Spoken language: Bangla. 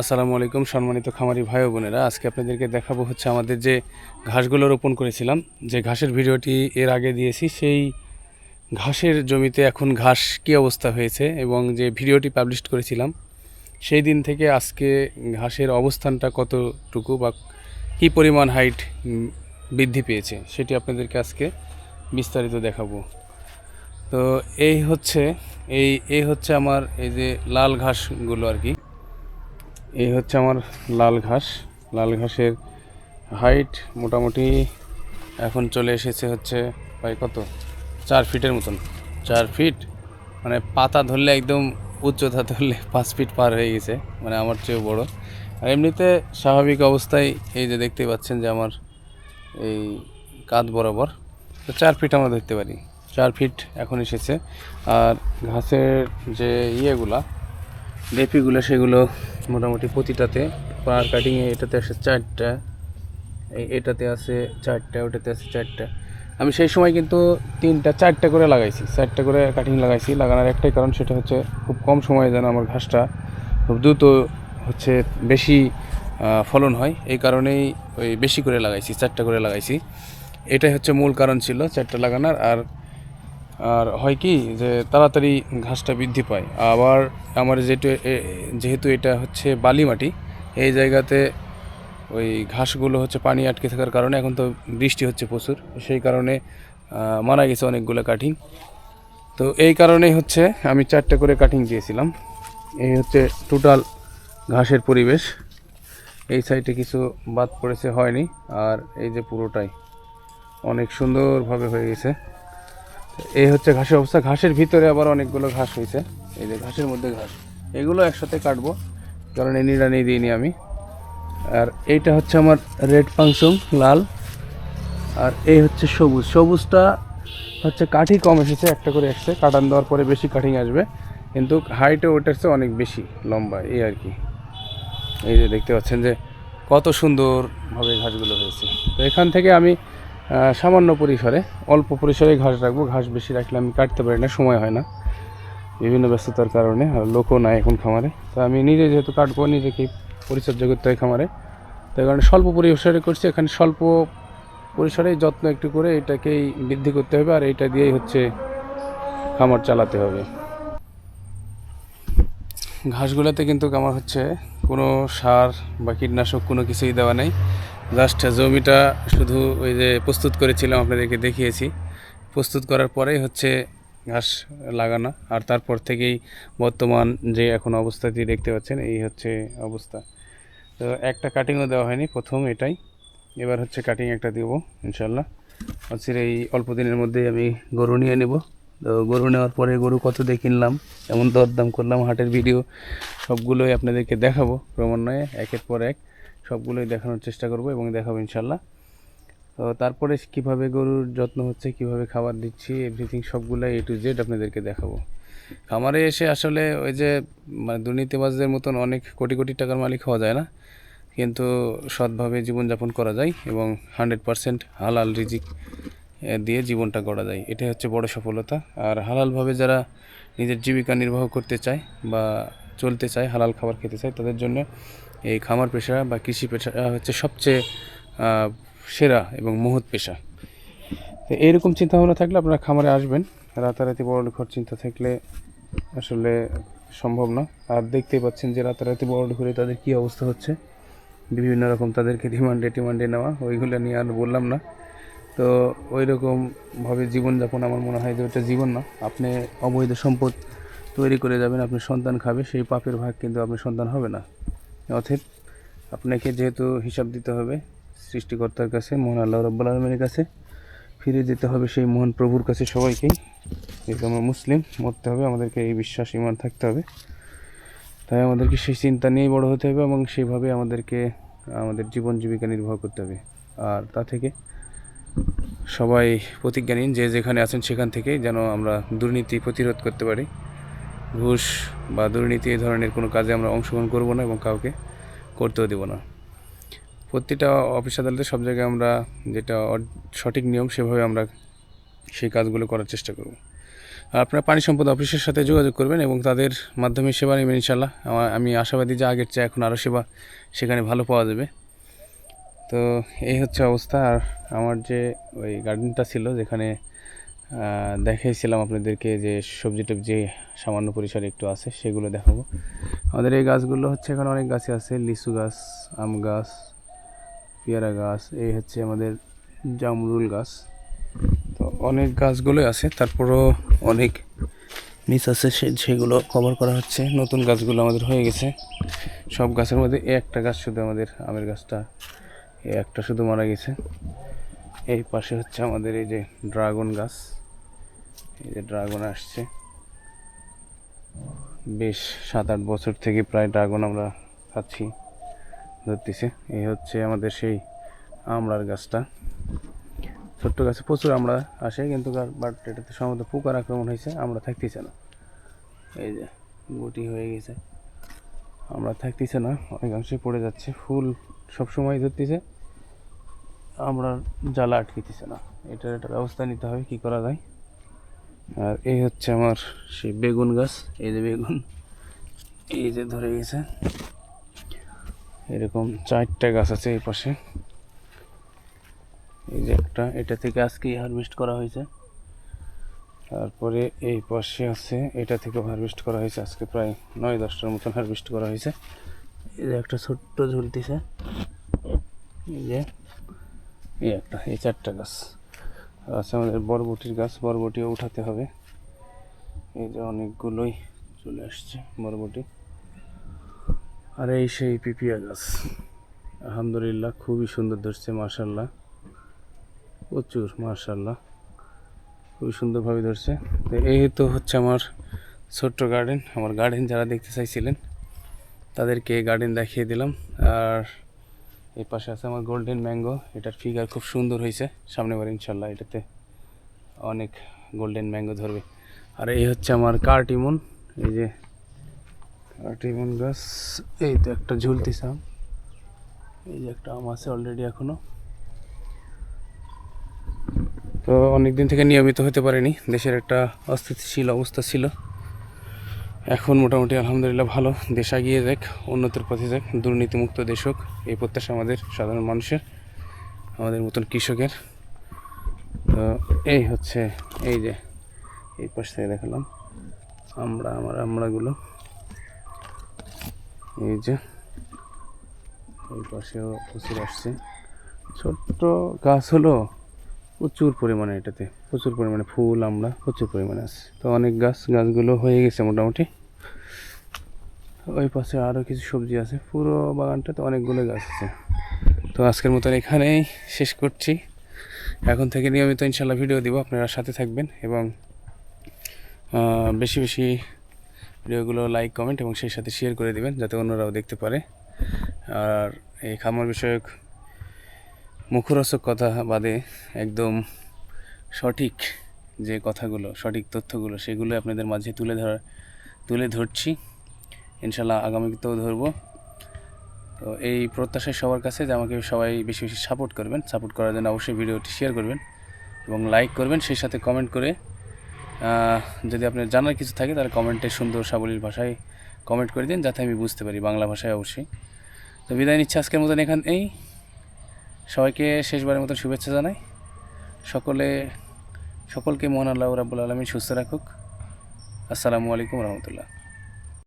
আসসালামু আলাইকুম সম্মানিত খামারি ভাই বোনেরা। আজকে আপনাদেরকে দেখাবো হচ্ছে আমাদের যে ঘাসগুলো রোপণ করেছিলাম, যে ঘাসের ভিডিওটি এর আগে দিয়েছি, সেই ঘাসের জমিতে এখন ঘাস কী অবস্থা হয়েছে এবং যে ভিডিওটি পাবলিশ করেছিলাম, সেই দিন থেকে আজকে ঘাসের অবস্থানটা কতটুকু বা কী পরিমাণ হাইট বৃদ্ধি পেয়েছে, সেটি আপনাদেরকে আজকে বিস্তারিত দেখাবো। তো এই হচ্ছে, এই এই হচ্ছে আমার এই যে লাল ঘাসগুলো আর কি। এই হচ্ছে আমার লাল ঘাস। লাল ঘাসের হাইট মোটামুটি এখন চলে এসেছে হচ্ছে প্রায় কত? চার ফিটের মতন। চার ফিট? মানে পাতা ধরলে একদম উচ্চতা ধরলে পাঁচ ফিট পার হয়ে গেছে। মানে আমার চেয়েও বড়। আর এমনিতে স্বাভাবিক অবস্থায় এই যে দেখতে পাচ্ছেন যে আমার এই কাঁধ বরাবর, তো চার ফিট আমরা ধরতে পারি। চার ফিট এখন এসেছে। আর ঘাসের যে ইয়েগুলা লেপিগুলো সেগুলো মোটামুটি প্রতিটাতে পার কাটিংয়ে এটাতে আসে চারটা এটাতে আছে চারটা, ওটাতে আছে চারটা। আমি সেই সময় কিন্তু তিনটা, চারটা করে লাগাইছি, চারটা করে কাটিং লাগাইছি। লাগানোর একটাই কারণ সেটা হচ্ছে খুব কম সময়ে যেন আমার ঘাসটা খুব দ্রুত হচ্ছে বেশি ফলন হয়। এই কারণেই ওই বেশি করে লাগাইছি, চারটা করে লাগাইছি। এটাই হচ্ছে মূল কারণ ছিল চারটা লাগানোর। আর আর হয় কি যে তাড়াতাড়ি ঘাসটা বৃদ্ধি পায়। আবার আমার যেটু যেহেতু এটা হচ্ছে বালি মাটি এই জায়গাতে ওই ঘাসগুলো হচ্ছে পানি আটকে থাকার কারণে এখন তো বৃষ্টি হচ্ছে প্রচুর। সেই কারণে মারা গেছে অনেকগুলো কাটিং তো এই কারণেই হচ্ছে আমি চারটে করে কাটিং দিয়েছিলাম। এই হচ্ছে টোটাল ঘাসের পরিবেশ। এই সাইডে কিছু বাদ পড়েছে, হয়নি। আর এই যে পুরোটাই অনেক সুন্দরভাবে হয়ে গেছে। এই হচ্ছে ঘাসের অবস্থা। ঘাসের ভিতরে আবার অনেকগুলো ঘাস হয়েছে। এই যে ঘাসের মধ্যে ঘাস। এগুলো একসাথে কাটবো। কারণ এই নিড়ানি দিইনি আমি। আর এইটা হচ্ছে আমার রেড পাংসুং লাল। আর এই হচ্ছে সবুজ। সবুজটা হচ্ছে কাঠি কম এসেছে, একটা করে এসছে। কাটান দেওয়ার পরে বেশি কাটিং আসবে। কিন্তু হাইটে ওটার চেয়ে অনেক বেশি লম্বা, এই আর কি। এই যে দেখতে পাচ্ছেন যে কত সুন্দরভাবে ঘাসগুলো হয়েছে। তো এখান থেকে আমি সামান্য পরিসরে, অল্প পরিসরে ঘাস রাখব। ঘাস বেশি রাখলে আমি কাটতে পারি না, সময় হয় না। বিভিন্ন ব্যস্ততার কারণে, আর লোকও নাই এখন খামারে। তো আমি নিজে যেহেতু কাটবো নিজেকেই পরিচর্যা করতে হয় খামারে। তো এই কারণে স্বল্প পরিসরে করছি, এখানে স্বল্প পরিসরে যত্ন একটু করে এটাকেই বৃদ্ধি করতে হবে, আর এইটা দিয়েই হচ্ছে খামার চালাতে হবে। ঘাসগুলোতে কিন্তু আমার হচ্ছে কোনো সার বা কীটনাশক কোনো কিছুই দেওয়া নেই। জাস্ট জমিটা শুধু ওই যে প্রস্তুত করেছিলাম, আপনাদেরকে দেখিয়েছি। প্রস্তুত করার পরেই হচ্ছে ঘাস লাগানো। আর তারপর থেকেই বর্তমান যে এখন অবস্থাটি দেখতে পাচ্ছেন, এই হচ্ছে অবস্থা। তো একটা কাটিংও দেওয়া হয়নি, প্রথম এটাই। এবার হচ্ছে কাটিং একটা দিব ইনশাল্লাহ হচ্ছে এই অল্প দিনের মধ্যেই আমি গরু নিয়ে নেব। তো গরু নেওয়ার পরে গরু কত দিয়ে কিনলাম, এমন দরদাম করলাম, হাটের ভিডিও সবগুলোই আপনাদেরকে দেখাবো ক্রমান্বয়ে, একের পর এক। সবগুলোই দেখানোর চেষ্টা করব এবং দেখাবো ইনশাল্লাহ। তো তারপরে কীভাবে গরুর যত্ন হচ্ছে, কীভাবে খাবার দিচ্ছি এভরিথিং সবগুলাই এ টু জেড আপনাদেরকে দেখাবো। খামারে এসে আসলে ওই যে মানে দুর্নীতিবাজদের মতন অনেক কোটি কোটি টাকার মালিক হওয়া যায় না। কিন্তু সৎভাবে জীবনযাপন করা যায় এবং হান্ড্রেড পারসেন্ট হালাল রিজিক দিয়ে জীবনটা গড়া যায়। এটাই হচ্ছে বড় সফলতা। আর হালালভাবে যারা নিজের জীবিকা নির্বাহ করতে চায় বা চলতে চায়, হালাল খাবার খেতে চায়, তাদের জন্য এই খামার পেশা বা কৃষি পেশা হচ্ছে সবচেয়ে সেরা এবং মহৎ পেশা। তো এইরকম চিন্তাভাবনা থাকলে আপনারা খামারে আসবেন। রাতারাতি বড় লোকের চিন্তা থাকলে আসলে সম্ভব না। আর দেখতেই পাচ্ছেন যে রাতারাতি বড় লোক হলে তাদের কী অবস্থা হচ্ছে। বিভিন্ন রকম তাদেরকে রিমান্ডে টিমান্ডে নেওয়া, ওইগুলো নিয়ে আর বললাম না। তো ওই রকমভাবে জীবনযাপন আমার মনে হয় যে ওটা জীবন না। আপনি অবৈধ সম্পদ তৈরি করে যাবেন আপনি সন্তান খাবে, সেই পাপের ভাগ কিন্তু আপনার সন্তান হবে না। অতএব আপনাকে যেহেতু হিসাব দিতে হবে সৃষ্টিকর্তার কাছে, মহান আল্লাহ রব্বুল আলমের কাছে, ফিরে যেতে হবে সেই মহান প্রভুর কাছে সবাইকেই। যেহেতু আমরা মুসলিম, মরতে হবে, আমাদেরকে এই বিশ্বাস ইমান থাকতে হবে। তাই আমাদেরকে সেই চিন্তা নিয়েই বড় হতে হবে এবং সেইভাবে আমাদেরকে, আমাদের জীবন জীবিকা নির্বাহ করতে হবে। আর তা থেকে সবাই প্রতিজ্ঞা নিন যে যেখানে আছেন সেখান থেকে যেন আমরা দুর্নীতি প্রতিরোধ করতে পারি। ঘুষ বা দুর্নীতি এই ধরনের কোনো কাজে আমরা অংশগ্রহণ করব না এবং কাউকে করতেও দেব না। প্রতিটা অফিস আদালতে সব জায়গায় আমরা যেটা সঠিক নিয়ম সেভাবে আমরা সেই কাজগুলো করার চেষ্টা করব। আপনারা পানি সম্পদ অফিসের সাথে যোগাযোগ করবেন এবং তাদের মাধ্যমে সেবা নেবেন ইনশাল্লাহ আমার- আমি আশাবাদী যে আগের চেয়ে এখন আরও সেবা সেখানে ভালো পাওয়া যাবে। তো এই হচ্ছে অবস্থা। আর আমার যে ওই গার্ডেনটা ছিল যেখানে দেখাইছিলাম আপনাদেরকে যে সবজি টবজি সামান্য পরিসরে একটু আছে, সেগুলো দেখাবো। আমাদের এই গাছগুলো হচ্ছে এখানে অনেক গাছই আছে, লিচু গাছ, আম গাছ, পেয়ারা গাছ, এই হচ্ছে আমাদের জামরুল গাছ। তো অনেক গাছগুলোই আছে, তারপরও অনেক মিস আছে, সে সেগুলো কভার করা হচ্ছে। নতুন গাছগুলো আমাদের হয়ে গেছে। সব গাছের মধ্যে একটা গাছ শুধু আমাদের আমের গাছটা, একটা শুধু মারা গেছে। এই পাশে হচ্ছে আমাদের এই যে ড্রাগন গাছ। এই যে ড্রাগন আসছে। বেশ সাত আট বছর থেকে প্রায় ড্রাগন আমরা খাচ্ছি, ধরতেছে। এই হচ্ছে আমাদের সেই আমড়ার গাছটা। ছোট্ট গাছে প্রচুর আমরা আসে, কিন্তু বাট এটাতে সম্ভবত পোকার আক্রমণ হয়েছে, আমরা থাকতেছে না। এই যে গুটি হয়ে গেছে। আমরা থাকতেছে না, অনেকাংশে পড়ে যাচ্ছে। ফুল সবসময় ধরতেছে। আমরা জ্বালা আটকিতেছে না। এটার একটা ব্যবস্থা নিতে হবে, কি করা যায়? আর এই হচ্ছে আমার সেই বেগুন গাছ, এই যে বেগুন, এই যে ধরে গেছে। এরকম চারটা গাছ আছে এই পাশে। এই যে একটা, এটা থেকে আজকেই হারভেস্ট করা হয়েছে। তারপরে এই পাশে আছে, এটা থেকেও হারভেস্ট করা হয়েছে। আজকে প্রায় নয়, দশটার মতন হারভেস্ট করা হয়েছে। এই যে একটা ছোট্ট ঝুলতিছে। এই যে এই একটা, এই চারটা গাছ। আছে আমাদের বরবটির গাছ, বরবটিও উঠাতে হবে। এই যে অনেকগুলোই চলে আসছে বরবটি। আর এই সেই পিপিয়া গাছ। আলহামদুলিল্লাহ, খুবই সুন্দর ধরছে মার্শাল্লাহ প্রচুর মার্শাল্লাহ খুবই সুন্দরভাবে ধরছে। তো এই তো হচ্ছে আমার ছোট্ট গার্ডেন আমার গার্ডেন যারা দেখতে চাইছিলেন, তাদেরকে গার্ডেন দেখিয়ে দিলাম। আর এই পাশে আছে আমার গোল্ডেন ম্যাঙ্গো এটার ফিগার খুব সুন্দর হয়েছে। সামনে বার ইনশাল্লাহ এটাতে অনেক গোল্ডেন ম্যাঙ্গো ধরবে। আর এই হচ্ছে আমার কার্টিমন, এই যে কার্টিমন গাছ, এই তো একটা ঝুলতিছে আম। এই যে একটা আম আছে অলরেডি এখনও তো অনেক দিন থেকে নিয়মিত হতে পারেনি, দেশের একটা অস্থিতিশীল অবস্থা ছিল। এখন মোটামুটি আলহামদুলিল্লাহ ভালো। দেশ এগিয়ে যাক, উন্নতির পথে যাক, দুর্নীতিমুক্ত দেশ হোক, এই প্রত্যাশা আমাদের সাধারণ মানুষের, আমাদের মতন কৃষকের। তো এই হচ্ছে, এই যে, এই পাশ থেকে দেখালাম, আমরা, আমার আমরাগুলো এই যে, এই পাশেও প্রচুর আসছে। ছোট্ট গাছ হলো। প্রচুর পরিমাণে এটাতে, প্রচুর পরিমাণে ফুল আমরা প্রচুর পরিমাণে আছে। তো অনেক গাছ, গাছগুলো হয়ে গেছে মোটামুটি। ওই পাশে আরও কিছু সবজি আছে, পুরো বাগানটাতে অনেকগুলো গাছ আছে। তো আজকের মতন এখানেই শেষ করছি। এখন থেকে নিয়মিত ইনশাল্লাহ ভিডিও দিব, আপনারা সাথে থাকবেন এবং বেশি বেশি ভিডিওগুলো লাইক, কমেন্ট এবং সেই সাথে শেয়ার করে দিবেন, যাতে অন্যরাও দেখতে পারে। আর এই খামার বিষয়ক মুখরোচক কথা বাদে একদম সঠিক যে কথাগুলো, সঠিক তথ্যগুলো, সেগুলো আপনাদের মাঝে তুলে ধরা, তুলে ধরছি। ইনশাল্লাহ আগামীতেও ধরবো। তো এই প্রত্যাশায় সবার কাছে যে আমাকে সবাই বেশি বেশি সাপোর্ট করবেন। সাপোর্ট করার জন্য অবশ্যই ভিডিওটি শেয়ার করবেন এবং লাইক করবেন, সেই সাথে কমেন্ট করে যদি আপনার জানার কিছু থাকে তাহলে কমেন্টে সুন্দর সাবলীল ভাষায় কমেন্ট করে দিন, যাতে আমি বুঝতে পারি বাংলা ভাষায় অবশ্যই। তো বিদায় নিচ্ছে আজকের মতন এখান এই। সবাইকে শেষবারের মতো শুভেচ্ছা জানাই। সকলে, সকলকে মোহন আল্লাহ রাবুল আলমী সুস্থ রাখুক। আসসালামু আলাইকুম রহমতুল্লাহ।